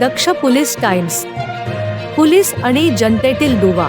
दक्ष police times police आणि जनतेतील दुवा.